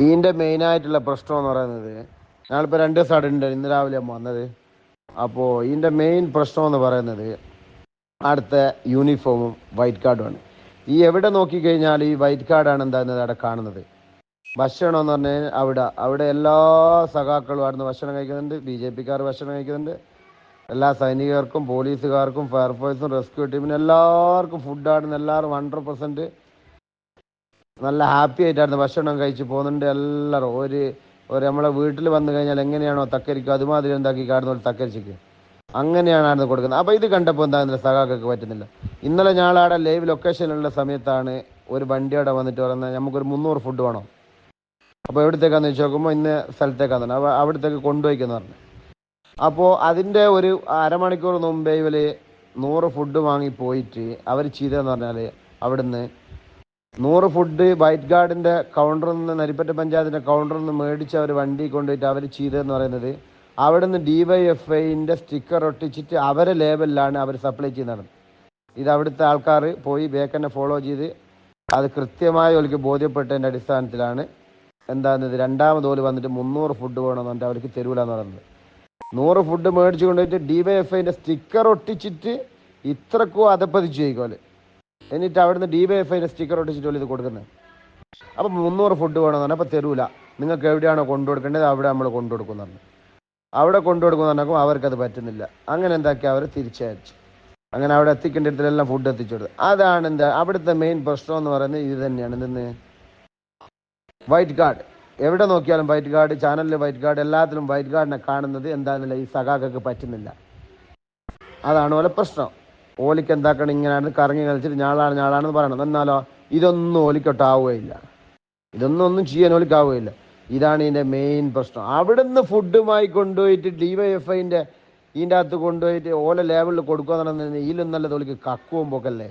ഇതിന്റെ മെയിനായിട്ടുള്ള പ്രശ്നം എന്ന് പറയുന്നത് ഞങ്ങളിപ്പോൾ രണ്ട് ദിവസം അവിടെ ഉണ്ട്. ഇന്ന് രാവിലെ വന്നത്. അപ്പോൾ ഇതിന്റെ മെയിൻ പ്രശ്നം എന്ന് പറയുന്നത് അടുത്ത യൂണിഫോമും വൈറ്റ് കാർഡുമാണ് ഈ എവിടെ നോക്കിക്കഴിഞ്ഞാൽ ഈ വൈറ്റ് കാർഡാണ് എന്താകുന്നത് അവിടെ കാണുന്നത്. ഭക്ഷണം എന്ന് പറഞ്ഞാൽ അവിടെ അവിടെ എല്ലാ സഖാക്കളും അവിടുന്ന് ഭക്ഷണം കഴിക്കുന്നുണ്ട്. ബി ജെ പിക്കാർ ഭക്ഷണം കഴിക്കുന്നുണ്ട്. എല്ലാ സൈനികർക്കും പോലീസുകാർക്കും ഫയർഫോഴ്സും റെസ്ക്യൂ ടീമിനും എല്ലാവർക്കും ഫുഡ് ആടുന്ന എല്ലാവരും ഹൺഡ്രഡ് പെർസെന്റ് നല്ല ഹാപ്പി ആയിട്ടായിരുന്നു. ഭക്ഷണം കഴിച്ച് പോകുന്നുണ്ട് എല്ലാവരും. ഒരു ഒരു നമ്മളെ വീട്ടിൽ വന്നു കഴിഞ്ഞാൽ എങ്ങനെയാണോ തക്കരിക്കുക അതുമാതിരി എന്താക്കി കാണുന്ന ഒരു തക്കരിച്ചിക്ക്. അങ്ങനെയാണ് കൊടുക്കുന്നത്. അപ്പോൾ ഇത് കണ്ടപ്പോൾ എന്താ സഖാക്കൊക്കെ പറ്റുന്നില്ല. ഇന്നലെ ഞാളവിടെ ലൈവ് ലൊക്കേഷനിലുള്ള സമയത്താണ് ഒരു വണ്ടി അവിടെ വന്നിട്ട് പറയുന്നത് നമുക്കൊരു മുന്നൂറ് ഫുഡ് വേണം. അപ്പോൾ എവിടത്തേക്കാന്ന് വെച്ച് നോക്കുമ്പോൾ ഇന്ന സ്ഥലത്തേക്കാന്ന് പറഞ്ഞു. അപ്പോൾ അവിടത്തേക്ക് കൊണ്ടുപോയിക്കെന്ന് പറഞ്ഞു. അപ്പോൾ അതിന്റെ ഒരു അരമണിക്കൂർ മുമ്പേ ഇവർ നൂറ് ഫുഡ് വാങ്ങി പോയിട്ട് അവർ ചെയ്തതെന്ന് പറഞ്ഞാൽ അവിടുന്ന് നൂറ് ഫുഡ് വൈറ്റ് ഗാർഡിന്റെ കൗണ്ടറിൽ നിന്ന് നരിപ്പറ്റ പഞ്ചായത്തിന്റെ കൗണ്ടറിൽ നിന്ന് മേടിച്ച് അവർ വണ്ടി കൊണ്ടുപോയിട്ട് അവർ ചെയ്തതെന്ന് പറയുന്നത് അവിടെ നിന്ന് ഡി വൈ എഫ് ഐന്റെ സ്റ്റിക്കർ ഒട്ടിച്ചിട്ട് അവരെ ലേബലിലാണ് അവർ സപ്ലൈ ചെയ്യുന്നത്. ഇത് അവിടുത്തെ ആൾക്കാർ പോയി ബേക്കനെ ഫോളോ ചെയ്ത് അത് കൃത്യമായി അവർക്ക് ബോധ്യപ്പെട്ടതിന്റെ അടിസ്ഥാനത്തിലാണ് എന്താകുന്നത് രണ്ടാമത് ഓൽ വന്നിട്ട് മുന്നൂറ് ഫുഡ് വേണമെന്ന് പറഞ്ഞിട്ട് അവർക്ക് തരൂലെന്ന് പറയുന്നത്. നൂറ് ഫുഡ് മേടിച്ച് കൊണ്ടുപോയിട്ട് ഡി വൈ എഫ് ഐന്റെ സ്റ്റിക്കർ ഒട്ടിച്ചിട്ട് ഇത്രക്കും അതപ്പതിച്ച് ചോദിക്കോൽ എന്നിട്ട് അവിടുന്ന് ഡി വൈ എഫ് ഐന്റെ സ്റ്റിക്കർ ഒട്ടിച്ചിട്ട് ഓൽ ഇത് കൊടുക്കുന്നത് അപ്പം മുന്നൂറ് ഫുഡ് വേണമെന്ന് പറഞ്ഞാൽ അപ്പം തരൂല. നിങ്ങൾക്ക് എവിടെയാണോ കൊണ്ടു കൊടുക്കേണ്ടത് അവിടെ നമ്മൾ കൊണ്ടു കൊടുക്കുന്നു അവിടെ കൊണ്ടു കൊടുക്കുന്ന പറഞ്ഞപ്പോൾ അവർക്കത് പറ്റുന്നില്ല. അങ്ങനെ എന്താക്കി അവർ തിരിച്ചയച്ചു. അങ്ങനെ അവിടെ എത്തിക്കേണ്ട ഇടത്തിലെല്ലാം ഫുഡ് എത്തിച്ചു കൊടുത്തു. അതാണ് എന്താ അവിടുത്തെ മെയിൻ പ്രശ്നം എന്ന് പറയുന്നത് ഇത് തന്നെയാണ്. എന്തെന്ന്? വൈറ്റ് കാർഡ് എവിടെ നോക്കിയാലും വൈറ്റ് കാർഡ് ചാനലിൽ വൈറ്റ് കാർഡ് എല്ലാത്തിലും വൈറ്റ് കാർഡിനെ കാണുന്നത് എന്താണെന്നില്ല ഈ സഖാക്കൾക്ക് പറ്റുന്നില്ല. അതാണ് ഓലെ പ്രശ്നം. ഓലിക്ക് എന്താക്കണം? ഇങ്ങനെ കറങ്ങി കളിച്ചിട്ട് ഞാളാണ് ഞാളാണെന്ന് പറയണം. എന്നാലോ ഇതൊന്നും ഓലിക്കൊട്ടാവുകയില്ല. ഇതൊന്നും ഒന്നും ചെയ്യാൻ ഓലിക്കാവുകയില്ല. ഇതാണ് ഇതിന്റെ മെയിൻ പ്രശ്നം. അവിടുന്ന് ഫുഡുമായി കൊണ്ടുപോയിട്ട് ഡി വൈ എഫ് ഐന്റെ ഇതിന്റെ അകത്ത് കൊണ്ടുപോയിട്ട് ഓല ലേബിളിൽ കൊടുക്കുക എന്നുള്ളത് ഇതിലും നല്ലത് ഓലിക്ക് കക്കുവും പോക്കല്ലേ?